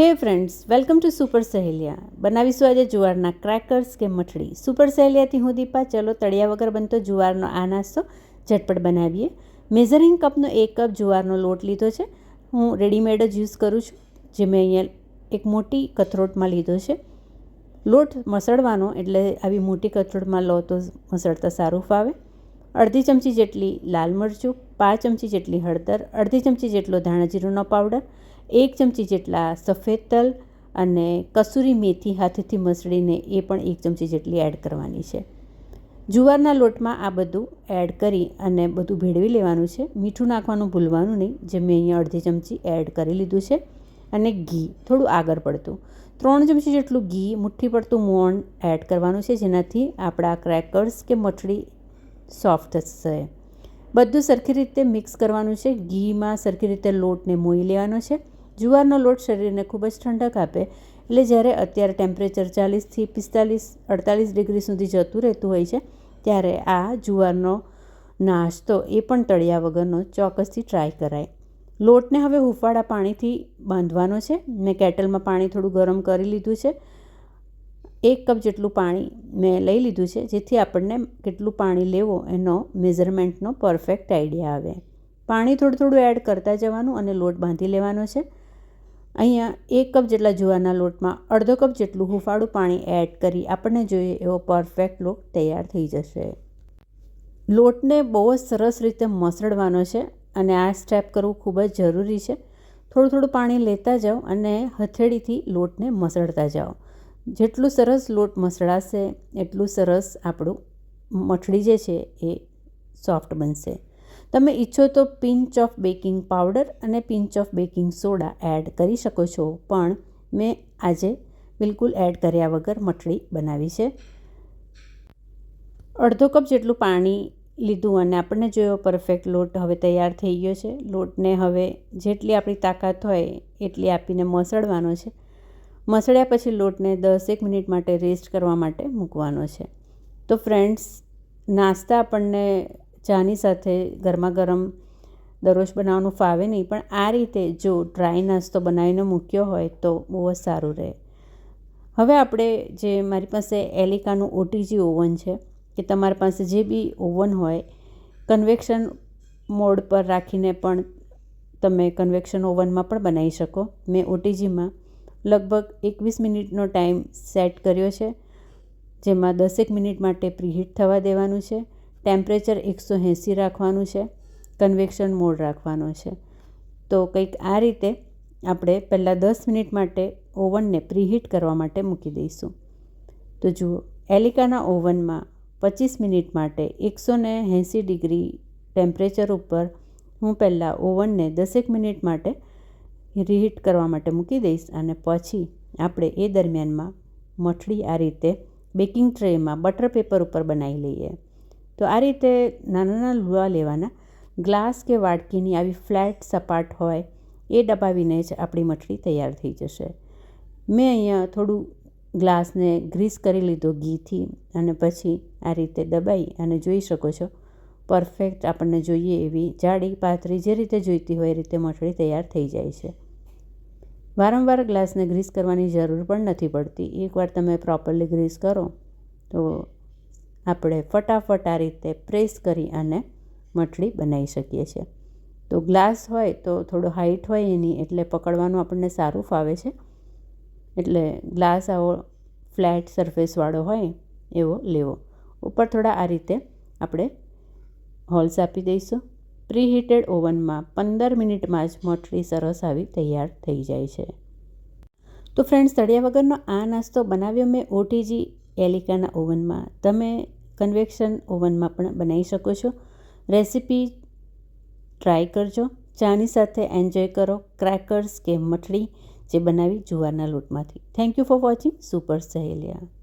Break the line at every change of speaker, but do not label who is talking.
Hey friends, welcome to super Saheliya. બનાવીશું આજે જુવારના crackers કે મઠડી સુપર સહેલિયાથી હું દીપા, ચલો તળિયા વગર બનતો જુવારનો આ નાસ્તો ઝટપટ બનાવીએ. મેઝરિંગ કપનો એક કપ જુવારનો લોટ લીધો છે. હું રેડીમેડ જ યુઝ કરું છું, જે મેં અહીંયા એક મોટી કથરોટમાં લીધો છે. લોટ મસળવાનો, એટલે આવી મોટી કથરોટમાં લો તો મસળતા સારું ફાવે. અડધી ચમચી જેટલી લાલ મરચું, પાંચ ચમચી જેટલી હળદર, અડધી ચમચી જેટલો ધાણા જીરુંનો પાવડર એક ચમચી જેટલા સફેદ તલ અને કસૂરી મેથી હાથેથી મસળીને એ પણ એક ચમચી જેટલી એડ કરવાની છે. જુવારના લોટમાં આ બધું એડ કરી અને બધું ભેળવી લેવાનું છે. મીઠું નાખવાનું ભૂલવાનું નહીં. જે મેં અહીંયા અડધી ચમચી એડ કરી લીધું છે અને ઘી થોડું આગળ પડતું. ત્રણ ચમચી જેટલું ઘી, મુઠ્ઠી પડતું મોણ એડ કરવાનું છે જેનાથી આપણા ક્રેકર્સ કે મઠડી સોફ્ટ થશે. બધું સરખી રીતે મિક્સ કરવાનું છે. ઘીમાં સરખી રીતે લોટને મોઈ લેવાનો છે. જુવારનો લોટ શરીરને ખૂબ જ ઠંડક આપે, એટલે જ્યારે અત્યારે ટેમ્પરેચર ચાલીસથી પિસ્તાલીસ, અડતાલીસ ડિગ્રી સુધી જતું રહેતું હોય છે, ત્યારે આ જુવારનો નાસ્તો એ પણ તળિયા વગરનો ચોક્કસથી ટ્રાય કરાય. લોટને હવે હુંફાળા પાણીથી બાંધવાનો છે. મેં કેટલમાં પાણી થોડું ગરમ કરી લીધું છે. એક કપ જેટલું પાણી મેં લઈ લીધું છે, જેથી આપણને કેટલું પાણી લેવો એનો મેઝરમેન્ટનો પરફેક્ટ આઈડિયા આવે. પાણી થોડું થોડું એડ કરતા જવાનું અને લોટ બાંધી લેવાનો છે. અહીંયા એક કપ જેટલા જુવારના લોટમાં અડધો કપ જેટલું હુંફાળું પાણી એડ કરી આપણને જોઈએ એવો પરફેક્ટ લોટ તૈયાર થઈ જશે. લોટને બહુ જ સરસ રીતે મસળવાનો છે અને આ સ્ટેપ કરવું ખૂબ જ જરૂરી છે. થોડું થોડું પાણી લેતા જાઓ અને હથેળીથી લોટને મસળતા જાઓ. જેટલું સરસ લોટ મસળાશે, એટલું સરસ આપણું મઠડી જે છે એ સોફ્ટ બનશે. તમે ઈચ્છો તો પિંચ ઓફ બેકિંગ પાવડર અને pinch of baking soda add કરી શકો છો. પણ મેં આજે બિલકુલ એડ કર્યા વગર મઠડી બનાવી છે. અડધો કપ જેટલું પાણી લીધું અને આપણને જોયો પરફેક્ટ લોટ હવે તૈયાર થઈ ગયો છે. લોટને હવે જેટલી આપણી તાકાત હોય એટલી આપીને મસળવાનો છે. મસળ્યા પછી લોટને દસેક મિનિટ માટે રેસ્ટ કરવા માટે મૂકવાનો છે. તો ફ્રેન્ડ્સ, નાસ્તા આપણને ચાની સાથે ગરમા ગરમ દરરોજ બનાવવાનું ફાવે નહીં, પણ આ રીતે જો ડ્રાય નાસ્તો બનાવીને મૂક્યો હોય તો બહુ જ સારું રહે. હવે આપણે જે મારી પાસે એલિકાનું ઓટીજી ઓવન છે, કે તમારી પાસે જે બી ઓવન હોય, કન્વેક્શન મોડ પર રાખીને પણ તમે કન્વેક્શન ઓવનમાં પણ બનાવી શકો. મેં ઓટીજીમાં લગભગ એકવીસ મિનિટનો ટાઈમ સેટ કર્યો છે, જેમાં દસેક મિનિટ માટે પ્રીહીટ થવા દેવાનું છે. ટેમ્પરેચર એકસો એંસી રાખવાનું છે, કન્વેક્શન મોડ રાખવાનો છે. તો કંઈક આ રીતે આપણે પહેલાં દસ મિનિટ માટે ઓવનને પ્રીહીટ કરવા માટે મૂકી દઈશું. તો જુઓ, એલિકાના ઓવનમાં પચીસ મિનિટ માટે એકસો ને એંસી ડિગ્રી ટેમ્પરેચર ઉપર હું પહેલાં ઓવનને દસેક મિનિટ માટે રીહીટ કરવા માટે મૂકી દઈશ અને પછી આપણે એ દરમિયાનમાં મઠડી આ રીતે બેકિંગ ટ્રેમાં બટર પેપર ઉપર બનાવી લઈએ. તો આ રીતે નાના નાના લુવા લેવાના. ગ્લાસ કે વાડકીની આવી ફ્લેટ સપાટ હોય એ દબાવીને જ આપણી મઠડી તૈયાર થઈ જશે. મેં અહીંયા થોડું ગ્લાસને ગ્રીસ કરી લીધો ઘીથી અને પછી આ રીતે દબાઈ અને જોઈ શકો છો, પરફેક્ટ આપણને જોઈએ એવી જાડી પાતળી જે રીતે જોઈતી હોય એ રીતે મઠડી તૈયાર થઈ જાય છે. વારંવાર ગ્લાસને ગ્રીસ કરવાની જરૂર પણ નથી પડતી. એકવાર તમે પ્રોપરલી ગ્રીસ કરો તો આપણે ફટાફટ આ રીતે પ્રેસ કરી અને મઠડી બનાવી શકીએ છીએ. તો ગ્લાસ હોય તો થોડો હાઈટ હોય એની, એટલે પકડવાનું આપણને સારું ફાવે છે. એટલે ગ્લાસ આવો ફ્લેટ સરફેસવાળો હોય એવો લેવો. ઉપર થોડા આ રીતે આપણે હોલ્સ આપી દઈશું. પ્રીહીટેડ ઓવનમાં પંદર મિનિટમાં જ મઠડી સરસ આવી તૈયાર થઈ જાય છે. તો ફ્રેન્ડ્સ, તળિયા વગરનો આ નાસ્તો બનાવ્યો મેં ઓટીજી એલિકાના ઓવનમાં. તમે કન્વેક્શન ઓવનમાં પણ બનાવી શકો છો. રેસીપી ટ્રાય કરજો. ચાની સાથે એન્જોય કરો. ક્રેકર્સ કે મઠડી જે બનાવી જુવારના લોટમાંથી. Thank you for watching. Super Saheliya.